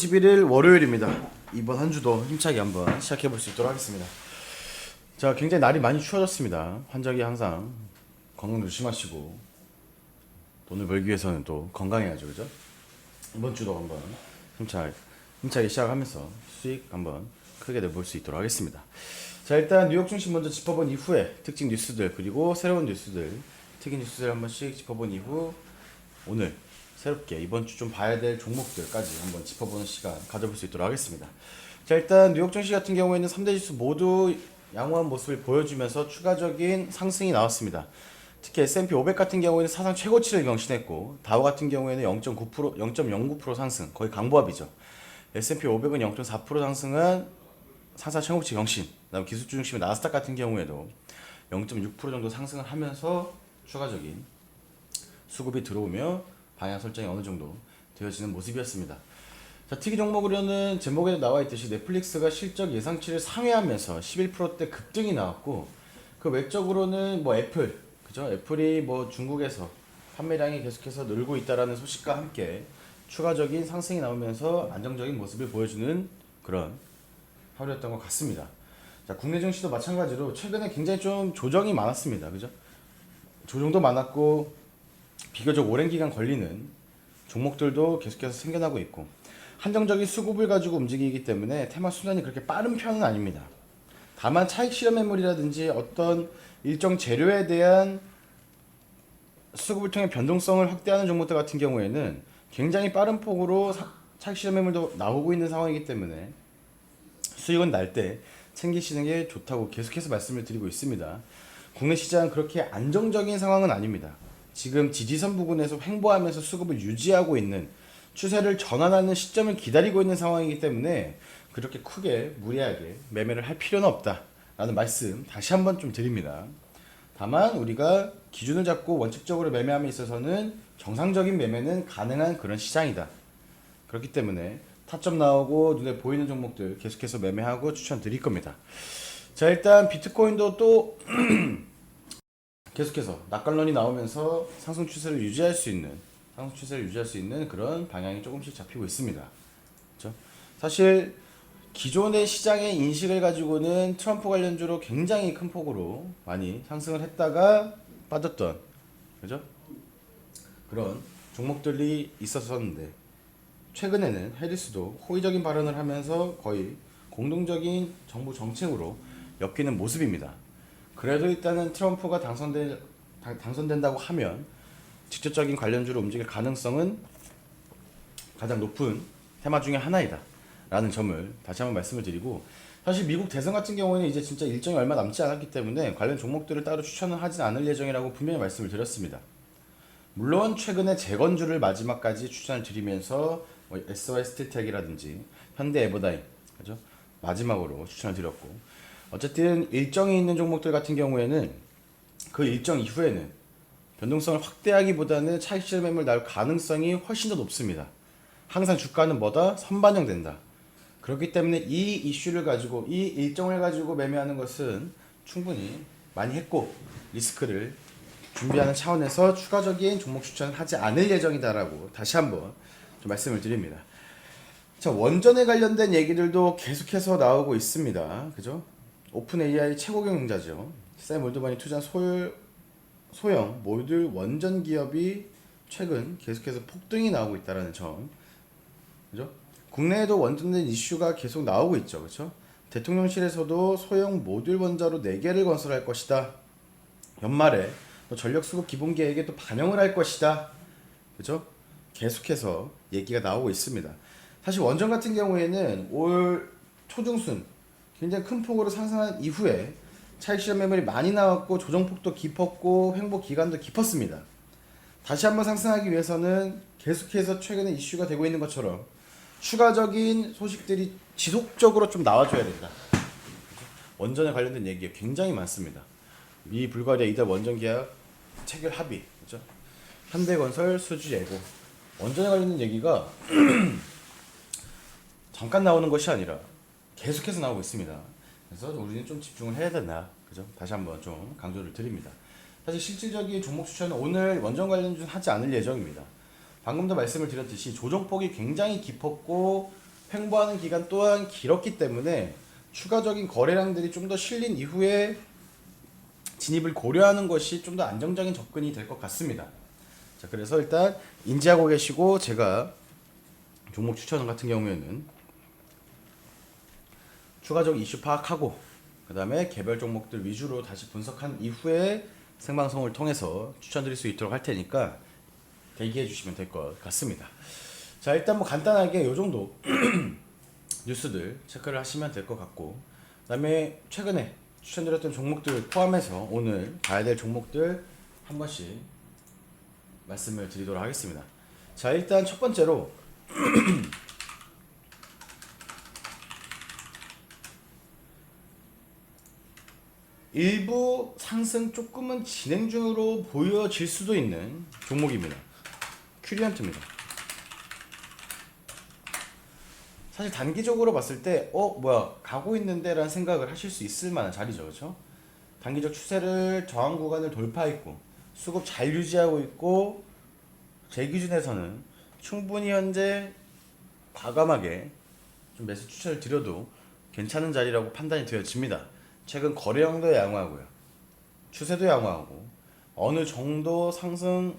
11일 월요일입니다. 이번 한 주도 힘차게 한번 시작해 볼 수 있도록 하겠습니다. 자, 굉장히 날이 많이 추워졌습니다. 환절기 항상 건강 조심하시고 돈을 벌기 위해서는 또 건강해야죠, 그죠? 이번 주도 한번 힘차게 힘차게 시작하면서 수익 한번 크게 내볼 수 있도록 하겠습니다. 자, 일단 뉴욕 중심 먼저 짚어본 이후에 특징 뉴스들 그리고 새로운 뉴스들, 특이 뉴스들 한 번씩 짚어본 이후 오늘 새롭게 이번 주 좀 봐야 될 종목들까지 한번 짚어보는 시간 가져볼 수 있도록 하겠습니다. 자 일단 뉴욕 증시 같은 경우에는 3대 지수 모두 양호한 모습을 보여주면서 추가적인 상승이 나왔습니다. 특히 S&P 500 같은 경우에는 사상 최고치를 경신했고 다우 같은 경우에는 0.9% 0.09% 상승 거의 강보합이죠. S&P 500은 0.4% 상승한 사상 최고치 경신. 그다음 기술주 중심의 나스닥 같은 경우에도 0.6% 정도 상승을 하면서 추가적인 수급이 들어오며 방향 설정이 어느 정도 되어지는 모습이었습니다. 자, 특이 종목으로는 제목에 나와 있듯이 넷플릭스가 실적 예상치를 상회하면서 11%대 급등이 나왔고 그 외적으로는 뭐 애플, 그죠? 애플이 뭐 중국에서 판매량이 계속해서 늘고 있다라는 소식과 함께 추가적인 상승이 나오면서 안정적인 모습을 보여주는 그런 하루였던 것 같습니다. 자, 국내 증시도 마찬가지로 최근에 굉장히 좀 조정이 많았습니다. 그죠? 조정도 많았고 비교적 오랜 기간 걸리는 종목들도 계속해서 생겨나고 있고 한정적인 수급을 가지고 움직이기 때문에 테마 순환이 그렇게 빠른 편은 아닙니다. 다만 차익 실현 매물이라든지 어떤 일정 재료에 대한 수급을 통해 변동성을 확대하는 종목들 같은 경우에는 굉장히 빠른 폭으로 사- 차익 실현 매물도 나오고 있는 상황이기 때문에 수익은 날 때 챙기시는 게 좋다고 계속해서 말씀을 드리고 있습니다. 국내 시장은 그렇게 안정적인 상황은 아닙니다. 지금 지지선 부근에서 횡보하면서 수급을 유지하고 있는 추세를 전환하는 시점을 기다리고 있는 상황이기 때문에 그렇게 크게 무리하게 매매를 할 필요는 없다라는 말씀 다시 한번 좀 드립니다. 다만 우리가 기준을 잡고 원칙적으로 매매함에 있어서는 정상적인 매매는 가능한 그런 시장이다. 그렇기 때문에 타점 나오고 눈에 보이는 종목들 계속해서 매매하고 추천드릴 겁니다. 자 일단 비트코인도 또 계속해서 낙관론이 나오면서 상승 추세를 유지할 수 있는 상승 추세를 유지할 수 있는 그런 방향이 조금씩 잡히고 있습니다. 그렇죠? 사실 기존의 시장의 인식을 가지고는 트럼프 관련주로 굉장히 큰 폭으로 많이 상승을 했다가 빠졌던 그죠? 그런 종목들이 있었었는데 최근에는 해리스도 호의적인 발언을 하면서 거의 공동적인 정부 정책으로 엮이는 모습입니다. 그래도 일단은 트럼프가 당선된 당- 당선된다고 하면 직접적인 관련주로 움직일 가능성은 가장 높은 테마 중에 하나이다라는 점을 다시 한번 말씀을 드리고 사실 미국 대선 같은 경우에는 이제 진짜 일정이 얼마 남지 않았기 때문에 관련 종목들을 따로 추천을 하진 않을 예정이라고 분명히 말씀을 드렸습니다. 물론 최근에 재건주를 마지막까지 추천을 드리면서 뭐 SOS 스틸텍이라든지 현대 에버다임 그죠 마지막으로 추천을 드렸고 어쨌든 일정이 있는 종목들 같은 경우에는 그 일정 이후에는 변동성을 확대하기보다는 차익 실현 매물 나올 가능성이 훨씬 더 높습니다. 항상 주가는 뭐다 선반영된다. 그렇기 때문에 이 이슈를 가지고 이 일정을 가지고 매매하는 것은 충분히 많이 했고 리스크를 준비하는 차원에서 추가적인 종목 추천을 하지 않을 예정이다라고 다시 한번 좀 말씀을 드립니다. 자 원전에 관련된 얘기들도 계속해서 나오고 있습니다. 그죠? 오픈 AI 최고 경영자죠. 샘 올드만이 투자한 소, 소형 모듈 원전 기업이 최근 계속해서 폭등이 나오고 있다라는 점. 그죠? 국내에도 원전된 이슈가 계속 나오고 있죠. 그렇죠? 대통령실에서도 소형 모듈 원자로 4개를 건설할 것이다. 연말에 또 전력 수급 기본 계획에 또 반영을 할 것이다. 그죠? 계속해서 얘기가 나오고 있습니다. 사실 원전 같은 경우에는 올 초중순 굉장히 큰 폭으로 상승한 이후에 차익 실현 매물이 많이 나왔고 조정폭도 깊었고 횡보 기간도 깊었습니다. 다시 한번 상승하기 위해서는 계속해서 최근에 이슈가 되고 있는 것처럼 추가적인 소식들이 지속적으로 좀 나와줘야 된다. 원전에 관련된 얘기가 굉장히 많습니다. 미 불가리아 이달 원전 계약 체결 합의, 그죠? 현대건설 수주 예고 원전에 관련된 얘기가 잠깐 나오는 것이 아니라 계속해서 나오고 있습니다. 그래서 우리는 좀 집중을 해야 된다. 그죠? 다시 한번 좀 강조를 드립니다. 사실 실질적인 종목 추천은 오늘 원전 관련주는 하지 않을 예정입니다. 방금도 말씀을 드렸듯이 조정폭이 굉장히 깊었고 횡보하는 기간 또한 길었기 때문에 추가적인 거래량들이 좀 더 실린 이후에 진입을 고려하는 것이 좀 더 안정적인 접근이 될 것 같습니다. 자, 그래서 일단 인지하고 계시고 제가 종목 추천 같은 경우에는 추가적 이슈 파악하고 그 다음에 개별 종목들 위주로 다시 분석한 이후에 생방송을 통해서 추천드릴 수 있도록 할 테니까 대기해 주시면 될 것 같습니다. 자 일단 뭐 간단하게 요 정도 뉴스들 체크를 하시면 될 것 같고 그 다음에 최근에 추천드렸던 종목들 포함해서 오늘 봐야 될 종목들 한 번씩 말씀을 드리도록 하겠습니다. 자 일단 첫 번째로 일부 상승 조금은 진행 중으로 보여질 수도 있는 종목입니다. 큐리언트입니다. 사실 단기적으로 봤을 때, 어, 뭐야, 가고 있는데 라는 생각을 하실 수 있을 만한 자리죠. 그렇죠? 단기적 추세를 저항 구간을 돌파했고, 수급 잘 유지하고 있고, 제 기준에서는 충분히 현재 과감하게 좀 매수 추천을 드려도 괜찮은 자리라고 판단이 되어집니다. 최근 거래량도 양호하고요. 추세도 양호하고 어느 정도 상승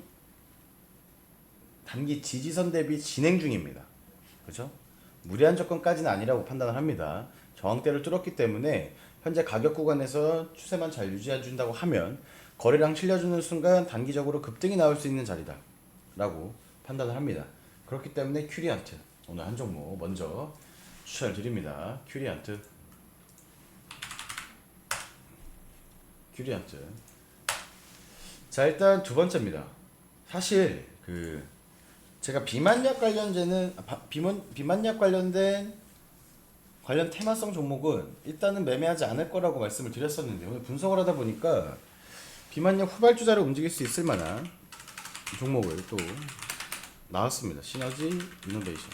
단기 지지선 대비 진행 중입니다. 그렇죠? 무리한 접근까지는 아니라고 판단을 합니다. 저항대를 뚫었기 때문에 현재 가격 구간에서 추세만 잘 유지해 준다고 하면 거래량 실려주는 순간 단기적으로 급등이 나올 수 있는 자리다. 라고 판단을 합니다. 그렇기 때문에 큐리안트 오늘 한 종목 먼저 추천을 드립니다. 큐리안트 큐리안트 자 일단 두 번째입니다. 사실 그 제가 비만약 관련제는 아, 바- 비만 비만약 관련된 관련 테마성 종목은 일단은 매매하지 않을 거라고 말씀을 드렸었는데 오늘 분석을 하다 보니까 비만약 후발주자를 움직일 수 있을 만한 종목을 또 나왔습니다. 시너지 이노베이션.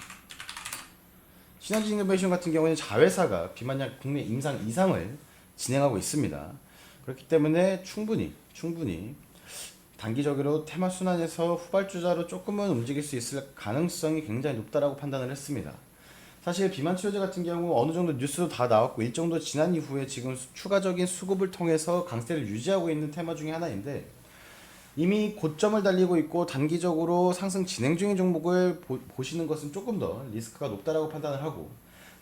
시너지 이노베이션 같은 경우에는 자회사가 비만약 국내 임상 이상을 진행하고 있습니다. 그렇기 때문에 충분히 충분히 단기적으로 테마 순환에서 후발주자로 조금은 움직일 수 있을 가능성이 굉장히 높다라고 판단을 했습니다. 사실 비만 치료제 같은 경우 어느 정도 뉴스도 다 나왔고 일정도 지난 이후에 지금 수- 추가적인 수급을 통해서 강세를 유지하고 있는 테마 중에 하나인데 이미 고점을 달리고 있고 단기적으로 상승 진행 중인 종목을 보, 보시는 것은 조금 더 리스크가 높다라고 판단을 하고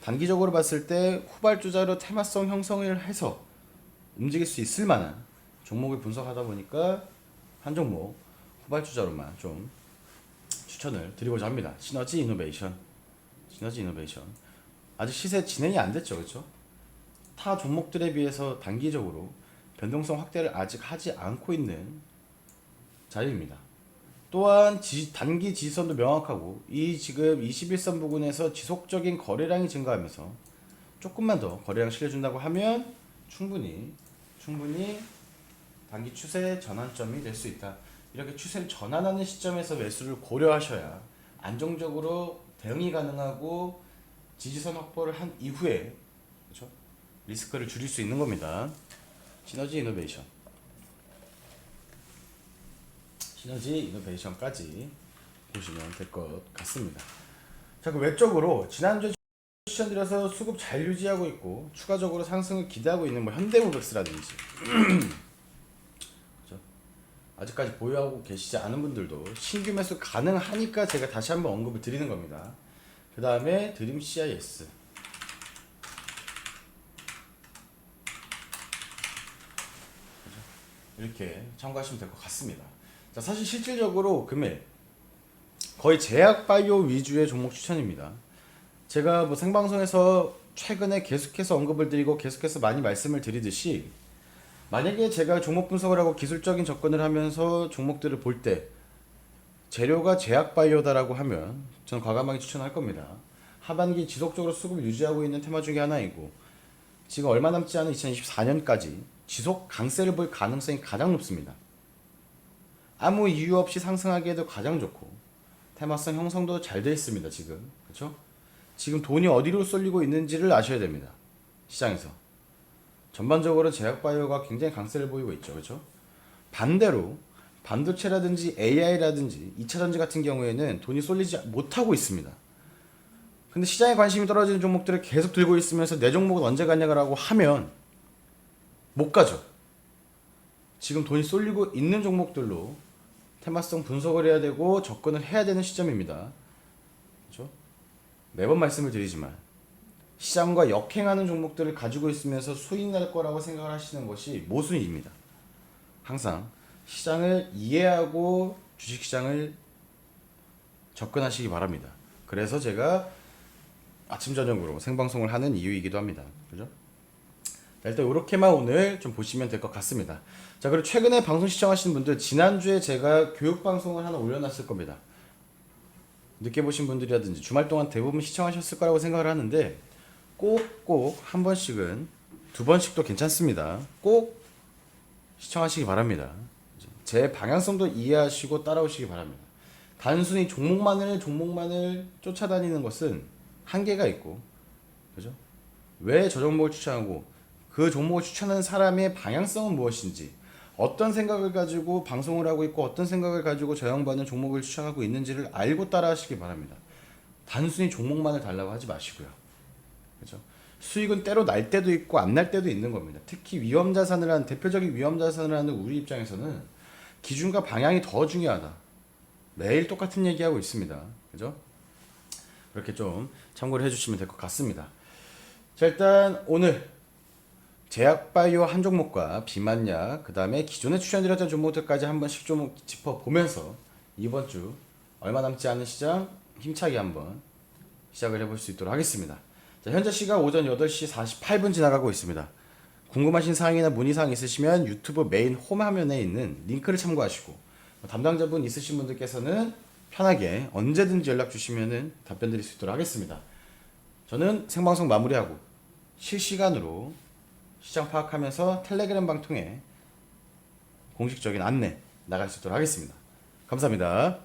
단기적으로 봤을 때 후발주자로 테마성 형성을 해서 움직일 수 있을 만한 종목을 분석하다 보니까 한 종목 후발주자로만 좀 추천을 드리고자 합니다. 시너지 이노베이션. 시너지 이노베이션. 아직 시세 진행이 안 됐죠. 그렇죠? 타 종목들에 비해서 단기적으로 변동성 확대를 아직 하지 않고 있는 자리입니다. 또한 지- 단기 지선도 명확하고 이 지금 21선 부근에서 지속적인 거래량이 증가하면서 조금만 더 거래량 실려준다고 하면 충분히 충분히 단기 추세 전환점이 될 수 있다. 이렇게 추세를 전환하는 시점에서 매수를 고려하셔야 안정적으로 대응이 가능하고 지지선 확보를 한 이후에 그렇죠? 리스크를 줄일 수 있는 겁니다. 시너지 이노베이션. 시너지 이노베이션까지 보시면 될 것 같습니다. 자, 그 외적으로 지난주에 추천드려서 수급 잘 유지하고 있고 추가적으로 상승을 기대하고 있는 뭐 현대모백스라든지 그죠? 아직까지 보유하고 계시지 않은 분들도 신규 매수 가능하니까 제가 다시 한번 언급을 드리는 겁니다. 그 다음에 드림 CIS 이렇게 참고하시면 될 것 같습니다. 자, 사실 실질적으로 금일 거의 제약 바이오 위주의 종목 추천입니다. 제가 뭐 생방송에서 최근에 계속해서 언급을 드리고 계속해서 많이 말씀을 드리듯이 만약에 제가 종목 분석을 하고 기술적인 접근을 하면서 종목들을 볼 때 재료가 제약 바이오다라고 하면 저는 과감하게 추천할 겁니다. 하반기 지속적으로 수급을 유지하고 있는 테마 중에 하나이고 지금 얼마 남지 않은 2024년까지 지속 강세를 볼 가능성이 가장 높습니다. 아무 이유 없이 상승하기에도 가장 좋고 테마성 형성도 잘 돼 있습니다. 지금 그렇죠? 지금 돈이 어디로 쏠리고 있는지를 아셔야 됩니다. 시장에서 전반적으로 제약바이오가 굉장히 강세를 보이고 있죠. 그렇죠? 반대로 반도체라든지 AI라든지 2차 전지 같은 경우에는 돈이 쏠리지 못하고 있습니다. 근데 시장에 관심이 떨어지는 종목들을 계속 들고 있으면서 내 종목은 언제 가냐라고 하면 못 가죠. 지금 돈이 쏠리고 있는 종목들로 테마성 분석을 해야 되고 접근을 해야 되는 시점입니다. 그렇죠? 매번 말씀을 드리지만 시장과 역행하는 종목들을 가지고 있으면서 수익 날 거라고 생각을 하시는 것이 모순입니다. 항상 시장을 이해하고 주식시장을 접근하시기 바랍니다. 그래서 제가 아침 저녁으로 생방송을 하는 이유이기도 합니다. 그죠? 자, 일단 이렇게만 오늘 좀 보시면 될 것 같습니다. 자 그리고 최근에 방송 시청하시는 분들 지난주에 제가 교육 방송을 하나 올려놨을 겁니다. 늦게 보신 분들이라든지 주말 동안 대부분 시청하셨을 거라고 생각을 하는데 꼭꼭 한 번씩은 두 번씩도 괜찮습니다. 꼭 시청하시기 바랍니다. 제 방향성도 이해하시고 따라오시기 바랍니다. 단순히 종목만을 종목만을 쫓아다니는 것은 한계가 있고 그죠? 왜 저 종목을 추천하고 그 종목을 추천하는 사람의 방향성은 무엇인지 어떤 생각을 가지고 방송을 하고 있고 어떤 생각을 가지고 저 양반은 종목을 추천하고 있는지를 알고 따라 하시기 바랍니다. 단순히 종목만을 달라고 하지 마시고요. 그죠? 수익은 때로 날 때도 있고 안 날 때도 있는 겁니다. 특히 위험 자산을 하는 대표적인 위험 자산을 하는 우리 입장에서는 기준과 방향이 더 중요하다. 매일 똑같은 얘기하고 있습니다. 그죠? 그렇게 좀 참고를 해주시면 될 것 같습니다. 자 일단 오늘 제약바이오 한 종목과 비만약 그 다음에 기존에 추천드렸던 종목들까지 한 번씩 좀 짚어보면서 이번 주 얼마 남지 않은 시장 힘차게 한번 시작을 해볼 수 있도록 하겠습니다. 자, 현재 시각 오전 8시 48분 지나가고 있습니다. 궁금하신 사항이나 문의사항 있으시면 유튜브 메인 홈 화면에 있는 링크를 참고하시고 담당자분 있으신 분들께서는 편하게 언제든지 연락 주시면 답변 드릴 수 있도록 하겠습니다. 저는 생방송 마무리하고 실시간으로 시장 파악하면서 텔레그램 방 통해 공식적인 안내 나갈 수 있도록 하겠습니다. 감사합니다.